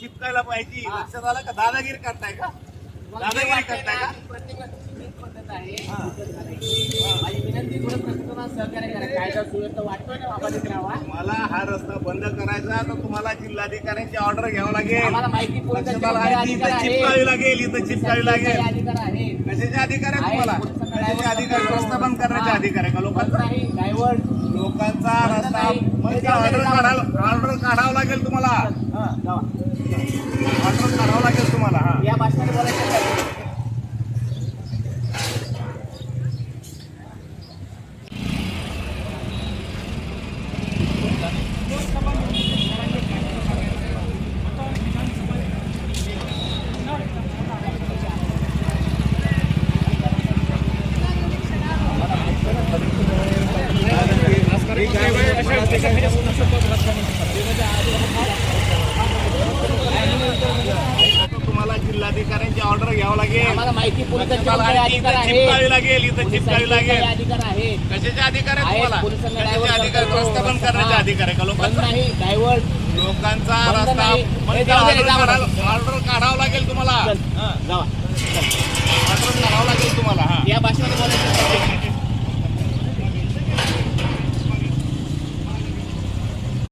चिपकायला पाहिजे. लक्षात आलं का? दादागिरी करताय का? दादागिरी करताय का? मला हा. रस्ता बंद करायचा तर तुम्हाला जिल्हाधिकाऱ्यांची ऑर्डर घ्यावं लागेल. इथं चिपकावी लागेल इथं चिपकावी लागेल. कशाचे अधिकार आहे तुम्हाला? कशाचे अधिकार? रस्ता बंद करण्याचे अधिकार आहे का लोकांचा? लोकांचा रस्ता. म्हणजे ऑर्डर काढावं ऑर्डर काढावं लागेल तुम्हाला ऑर्डर काढावं लागेल तुम्हाला हा या भाषणाने बोलायचं काय? तुम्हाला जिल्हाधिकाऱ्यांची ऑर्डर घ्यावं लागेल. माहिती चिपकावी लागेल इथं चिपकावी लागेल. काही अधिकार आहे कशाचे अधिकार आहे तुम्हाला? अधिकार बंद करण्याचे. अधिकार आहे का? लोकांचा नाही डायव्हर्ट लोकांचा रस्ता ऑर्डर काढावं लागेल तुम्हाला.